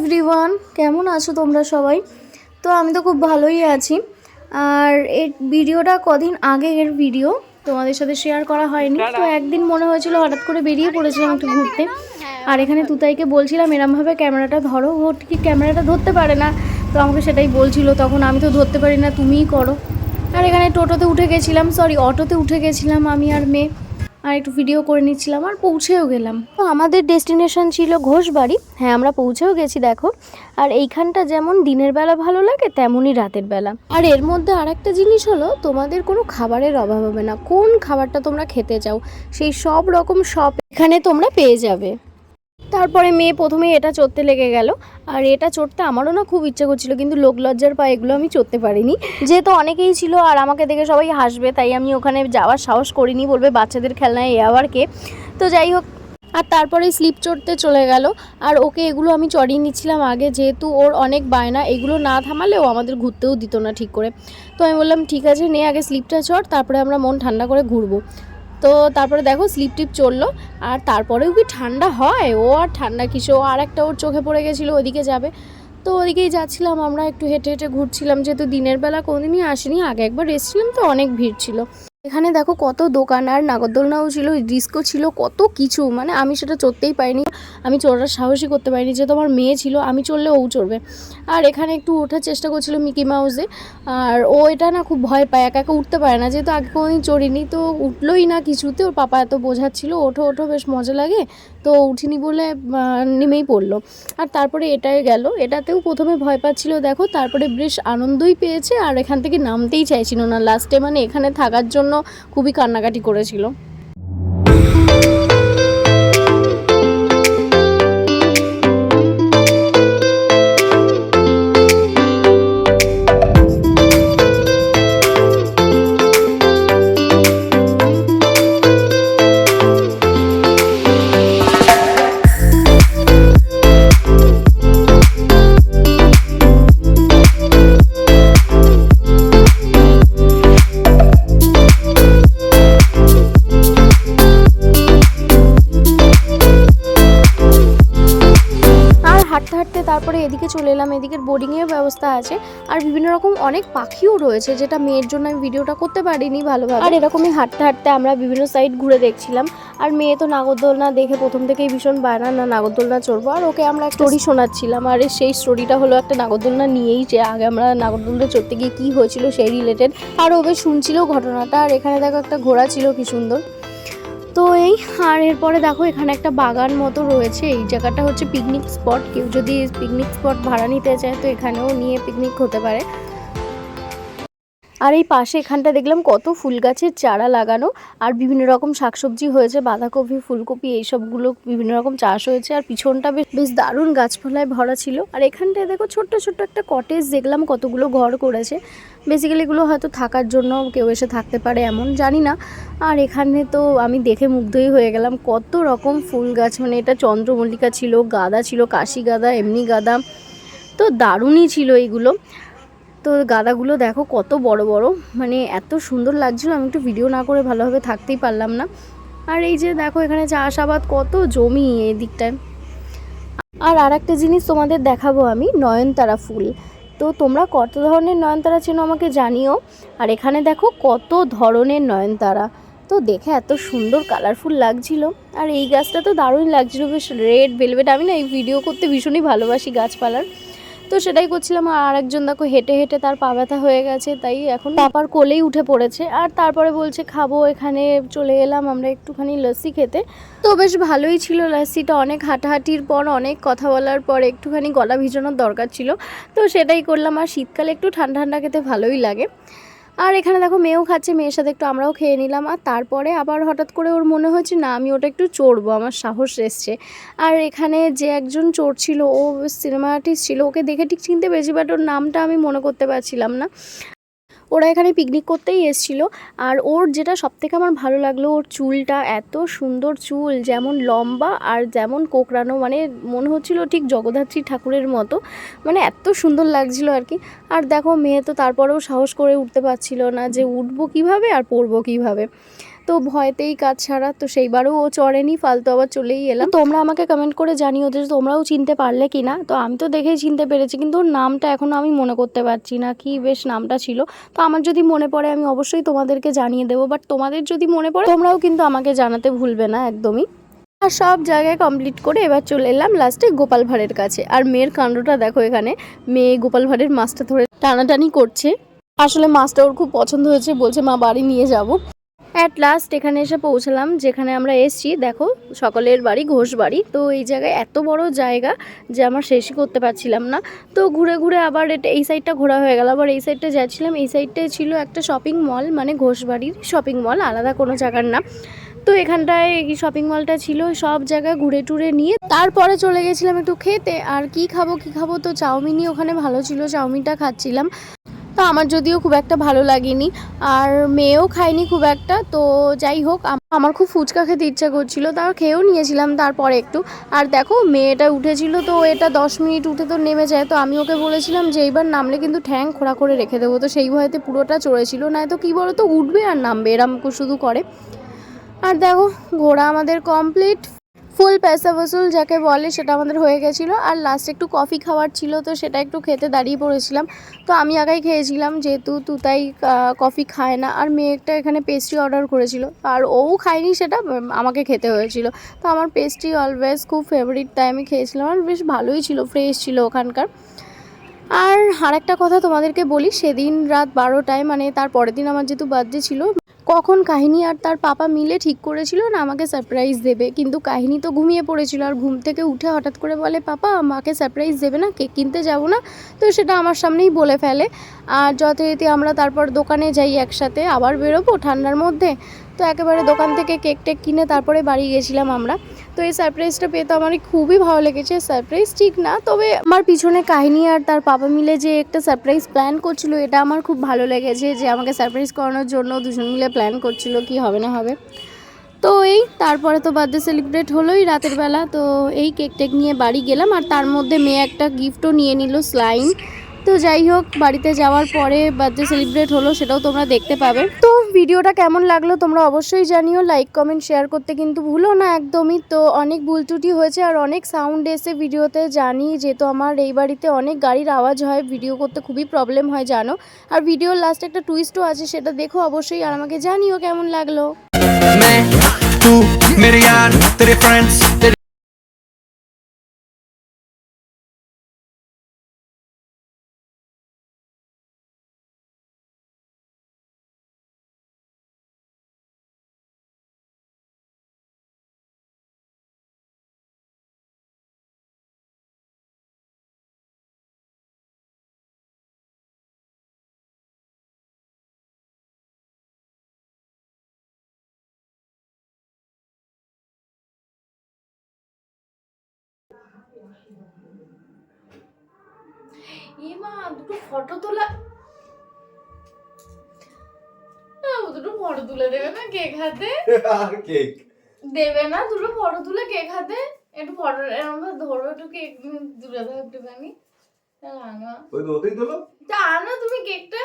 Everyone কেমন আছো তোমরা সবাই? তো আমি তো খুব ভালোই আছি। আর এই ভিডিওটা কদিন আগের ভিডিও তোমাদের সাথে শেয়ার করা হয়নি। তো একদিন মনে হয়েছিল হঠাৎ করে বেরিয়ে পড়েছিলাম একটু ঘুরতে। আর এখানে তুতাইকে বলছিলাম এরমভাবে ক্যামেরাটা ধরো ও ঠিক ক্যামেরাটা ধরতে পারে না? তো আমাকে সেটাই বলছিল তখন আমি তো ধরতে পারি না তুমিই করো। আর এখানে টোটোতে উঠে গেছিলাম সরি অটোতে উঠে গেছিলাম আমি আর মেয়ে। আর একটু ভিডিও করে নিচ্ছিলাম আর পৌঁছেও গেলাম। তো আমাদের ডেস্টিনেশন ছিল ঘোষবাড়ি। হ্যাঁ আমরা পৌঁছেও গেছি, দেখো। আর এইখানটা যেমন দিনের বেলা ভালো লাগে, তেমনই রাতের বেলা। আর এর মধ্যে আর একটা জিনিস হলো, তোমাদের কোনো খাবারের অভাব হবে না। কোন খাবারটা তোমরা খেতে চাও, সেই সব রকম সব এখানে তোমরা পেয়ে যাবে। তারপরে মেয়ে প্রথমে এটা চড়তে লেগে গেল। আর এটা চড়তে আমারও না খুব ইচ্ছে করছিল, কিন্তু লোক লজ্জার পায়ে, এগুলো আমি চড়তে পারিনি। যেহেতু অনেকেই ছিল আর আমাকে দেখে সবাই হাসবে, তাই আমি ওখানে যাওয়ার সাহস করিনি, বলবে বাচ্চাদের খেলনায় এ আবার কে। তো যাই হোক, আর তারপরে স্লিপ চড়তে চলে গেল। আর ওকে এগুলো আমি চড়িয়ে নিচ্ছিলাম আগে, যেহেতু ওর অনেক বায়না, এগুলো না থামালে ও আমাদের ঘুরতেও দিত না ঠিক করে। তো আমি বললাম, ঠিক আছে, নে, আগে স্লিপটা চড়, তারপরে আমরা মন ঠান্ডা করে ঘুরবো। তো তারপরে দেখো স্লিপ টিপ চলল, আর তারপরেও কি ঠান্ডা হয়? ও আর ঠান্ডা কিছু ও আর একটা ওর চোখে পড়ে গেছিল, ওদিকে যাবে। তো ওদিকেই যাচ্ছিলাম আমরা, একটু হেঁটে হেঁটে ঘুরছিলাম, যেহেতু দিনের বেলা কোনোদিনই আসেনি, আগে একবার এসেছিলাম তো অনেক ভিড় ছিল। এখানে দেখো কত দোকান, আর নাগরদোলনাও ছিল, ডিস্কো ছিল, কত কিছু মানে আমি সেটা চড়তেই পারিনি। আমি চড়ার সাহসই করতে পারিনি, যেহেতু আমার মেয়ে ছিল, আমি চড়লে ও চড়বে। আর এখানে একটু ওঠার চেষ্টা করছিল মিকি মাউসে। আর ও এটা না খুব ভয় পায়, একা একা উঠতে পারে না। যেহেতু আগে কোনোদিন চড়িনি, তো উঠলোই না কিছুতে। ওর পাপা এত বোঝাচ্ছিল, ওঠো ওঠো, বেশ মজা লাগে। তো উঠিনি বলে নেমেই পড়ল। আর তারপরে এটাই গেল। এটাতেও প্রথমে ভয় পাচ্ছিল, দেখো। তারপরে বেশ আনন্দই পেয়েছে, আর এখান থেকে নামতেই চাইছিল না। লাস্টে মানে এখানে থাকার জন্য খুবই কান্নাকাটি করেছিল। হাঁটতে তারপরে এদিকে চলে এলাম, এদিকের বোর্ডিংয়ের ব্যবস্থা আছে। আর বিভিন্ন রকম অনেক পাখিও রয়েছে, যেটা মেয়ের জন্য আমি ভিডিওটা করতে পারিনি ভালোভাবে। আর এরকমই হাঁটতে হাঁটতে আমরা বিভিন্ন সাইড ঘুরে দেখছিলাম। আর মেয়ে তো নাগরদোলনা দেখে প্রথম থেকেই ভীষণ বায়না, না, নাগরদোলনা চড়বো। আর ওকে আমরা স্টোরি শোনাচ্ছিলাম। আর সেই স্টোরিটা হলো একটা নাগরদোলনা নিয়েই যে আগে আমরা নাগরদোলনা চড়তে গিয়ে কী হয়েছিল সেই রিলেটেড আর ওকে শুনছিল ঘটনাটা। আর এখানে দেখো একটা ঘোড়া ছিল, কি সুন্দর। তো এই, আর এরপরে দেখো এখানে একটা বাগান মতো রয়েছে। এই জায়গাটা হচ্ছে পিকনিক স্পট কেউ যদি পিকনিক স্পট ভাড়া নিতে চায়, তো এখানেও নিয়ে পিকনিক হতে পারে। আর এই পাশে এখানটা দেখলাম কত ফুল গাছের চারা লাগানো, আর বিভিন্ন রকম শাকসবজি হয়েছে, বাঁধাকপি, ফুলকপি, এইসবগুলো বিভিন্ন রকম চাষ হয়েছে, আর পিছনটা বেশ বেশ দারুণ গাছপালায় ভরা ছিল। আর এখানটায় দেখো ছোট্ট ছোট্ট একটা কটেজ দেখলাম, কতগুলো ঘর করেছে। বেসিক্যালি এগুলো হয়তো থাকার জন্য কেউ এসে থাকতে পারে এমন, জানি না। আর এখানে তো আমি দেখে মুগ্ধই হয়ে গেলাম, কত রকম ফুল গাছ মানে এটা চন্দ্রমল্লিকা ছিল, গাঁদা ছিল, কাশি গাঁদা, এমনি গাঁদা। তো দারুণই ছিল এইগুলো তো গাঁদাগুলো দেখো কত বড় বড়। মানে এত সুন্দর লাগছিল, আমি একটু ভিডিও না করে ভালোভাবে থাকতেই পারলাম না। আর এই যে দেখো এখানে চাষাবাদ, কত জমি এই দিকটায়। আর আর একটা জিনিস তোমাদের দেখাবো আমি, নয়নতারা ফুল। তো তোমরা কত ধরনের নয়নতারা চেনো আমাকে জানিও। আর এখানে দেখো কত ধরনের নয়নতারা। তো দেখে এত সুন্দর কালারফুল লাগছিল। আর এই গাছটা তো দারুণ লাগছিল, বেশ রেড ভেলভেট আমি না এই ভিডিও করতে ভীষণই ভালোবাসি গাছপালার। তো সেটাই করছিলাম, আর একজন দেখো হেঁটে হেঁটে তার পা ব্যথা হয়ে গেছে, তাই এখন পাপার কোলেই উঠে পড়েছে, আর তারপরে বলছে খাব, এখানে চলে এলাম আমরা একটুখানি লস্যি খেতে। তো বেশ ভালোই ছিল লস্যিটা, অনেক হাঁটাহাঁটির পর, অনেক কথা বলার পর একটুখানি গলা ভিজানোর দরকার ছিল। তো সেটাই করলাম, আর শীতকালে একটু ঠান্ডা ঠান্ডা খেতে ভালোই লাগে। আর এখানে দেখো মেয়েও খাচ্ছে, মেয়ের সাথে একটু আমরাও খেয়ে নিলাম। আর তারপরে আবার হঠাৎ করে ওর মনে হয়েছে, না, আমি ওটা একটু চড়বো, আমার সাহস এসছে। আর এখানে যে একজন চোর ছিল, ও সিনেমা আর্টিস্ট ছিল, ওকে দেখে ঠিক চিনতে পেরেছি, বাট ওর নামটা আমি মনে করতে পারছিলাম না। ওরা এখানে পিকনিক করতেই এসেছিল। আর ওর যেটা সবথেকে আমার ভালো লাগল, ওর চুলটা এত সুন্দর চুল, যেমন লম্বা আর যেমন কোকড়ানো মানে মনে হচ্ছিল ঠিক জগদ্ধাত্রী ঠাকুরের মতো। মানে এত সুন্দর লাগছিল আর কি। আর দেখো, মেয়ে তো তারপরেও সাহস করে উঠতে পারছিল না যে উঠবো কীভাবে আর পরবো কীভাবে। তো ভয়তেই কাজ ছাড়া, তো সেইবারও ও চড়েনি, ফালতু আবার চলেই এলাম। তোমরা আমাকে কমেন্ট করে জানিও যে তোমরাও চিনতে পারলে কি না তো আমি তো দেখেই চিনতে পেরেছি, কিন্তু ওর নামটা এখনও আমি মনে করতে পারছি না, কি বেশ নামটা ছিল। তো আমার যদি মনে পড়ে আমি অবশ্যই তোমাদেরকে জানিয়ে দেবো বাট তোমাদের যদি মনে পড়ে, তোমরাও কিন্তু আমাকে জানাতে ভুলবে না একদমই। আর সব জায়গায় কমপ্লিট করে এবার চলে এলাম লাস্টে গোপাল ভাঁড়ের কাছে। আর মেয়ের কাণ্ডটা দেখো এখানে, মেয়ে গোপাল ভাঁড়ের মাছটা ধরে টানাটানি করছে। আসলে মাছটা ওর খুব পছন্দ হয়েছে, বলছে, মা, বাড়ি নিয়ে যাব। অ্যাট লাস্ট এখানে এসে পৌঁছালাম, যেখানে আমরা এসছি, দেখো, সকলের বাড়ি, ঘোষ বাড়ি। তো এই জায়গায় এত বড় জায়গা যে আমার শেষই করতে পারছিলাম না। তো ঘুরে ঘুরে আবার এটা, এই সাইডটা ঘোরা হয়ে গেল। আবার এই সাইডটা যাচ্ছিলাম, এই সাইডটায় ছিল একটা শপিং মল মানে ঘোষ বাড়ির শপিং মল আলাদা কোনো জায়গার না তো এখানটায় এই শপিং মলটা ছিল, সব জায়গায় ঘুরে টুরে নিয়ে। তারপরে চলে গেছিলাম একটু খেতে। আর কি খাব কি খাব? তো চাউমিনই ওখানে ভালো ছিল, চাউমিনটা খাচ্ছিলাম। তো আমার যদিও খুব একটা ভালো লাগেনি। আর মেয়েও খায়নি খুব একটা, তো যাই হোক আমার খুব ফুচকা খেতে ইচ্ছা করছিল তাও খেয়েও নিয়েছিলাম তারপরে একটু। আর দেখো, মেয়েটা উঠেছিল, তো এটা দশ মিনিট উঠে তো নেমে যায়, তো আমি ওকে বলেছিলাম যে এইবার নামলে কিন্তু ঠ্যাং খোড়া করে রেখে দেবো, তো সেই ভয়েতে পুরোটা চড়েছিল, না তো কী বলো তো উঠবে আর নামবে, এরম শুধু করে। আর দেখো, ঘোড়া আমাদের কমপ্লিট ফুল পয়সা বসুল যাকে বলে সেটা আমাদের হয়ে গেছিল। আর লাস্টে একটু কফি খাওয়ার ছিল তো সেটা একটু খেতে দাঁড়িয়ে পড়েছিলাম। তো আমি আগাই খেয়েছিলাম যেহেতু তুতাই কফি খায় না। আর মেয়েটা এখানে পেস্ট্রি অর্ডার করেছিল। আর ও খায়নি সেটা আমাকে খেতে হয়েছিল। তো আমার পেস্ট্রি অলওয়েজ খুব ফেভারিট তাই আমি খেয়েছিলাম। আর বেশ ভালোই ছিল ফ্রেশ ছিল ওখানকার। আর আরেকটা কথা তোমাদেরকে বলি, সেদিন রাত বারোটায় মানে তার পরের দিন আমার যেহেতু বার্থডে ছিল কখন কাহিনী আর তার পাপা মিলে ঠিক করেছিল না আমাকে সারপ্রাইজ দেবে? কিন্তু কাহিনী তো ঘুমিয়ে পড়েছিল আর ঘুম থেকে উঠে হঠাৎ করে বলে, পাপা, আমাকে সারপ্রাইজ দেবে না? কেক কিনতে যাব না? তো সেটা আমার সামনেই বলে ফেলে। আর যথারীতি আমরা তারপর দোকানে যাই একসাথে, আবার বেরোবো ঠান্ডার মধ্যে। তো একেবারে দোকান থেকে কেক টেক কিনে তারপরে বাড়ি গেছিলাম আমরা। তো এই সারপ্রাইজটা পেয়ে তো আমার খুবই ভালো লেগেছে। সারপ্রাইজ ঠিক না, তবে আমার পিছনে কাহিনী আর তার বাবা মিলে যে একটা সারপ্রাইজ প্ল্যান করছিল, এটা আমার খুব ভালো লেগেছে যে আমাকে সারপ্রাইজ করানোর জন্য দুজন মিলে প্ল্যান করছিল কি হবে না হবে। তো এই, তারপরে তো বার্থডে সেলিব্রেট হলোই রাতের বেলা, তো এই কেক টেক নিয়ে বাড়ি গেলাম আর তার মধ্যে মেয়ে একটা গিফটও নিয়ে নিল, স্লাইম। তো যাই হোক, বাড়িতে যাওয়ার পরে বার্থডে সেলিব্রেট হলো, সেটাও তোমরা দেখতে পাবে। তো ভিডিওটা কেমন লাগল তোমরা অবশ্যই জানিও লাইক কমেন্ট শেয়ার করতে কিন্তু ভুলো না একদমই। তো অনেক ভুল ত্রুটি হয়েছে আর অনেক সাউন্ড এসে ভিডিওতে জানি যেহেতু আমার এই বাড়িতে অনেক গাড়ির আওয়াজ হয় ভিডিও করতে খুবই প্রবলেম হয়, জানো। আর ভিডিওর লাস্টে একটা টুইস্টও আছে, সেটা দেখো অবশ্যই আর আমাকে জানিও কেমন লাগল। দুটো ফটো তোলা দুটো ফটো তুলে দেবে না কেক হাতে। আর কেক দেবে না দুটো ফটো তুলে কেক হাতে। একটু ফটো আমরা ধরো একটু কেক তুলে দাও একটুখানি। আনো ওই তো ওতেই তোলো? তা আনো তুমি কেকটা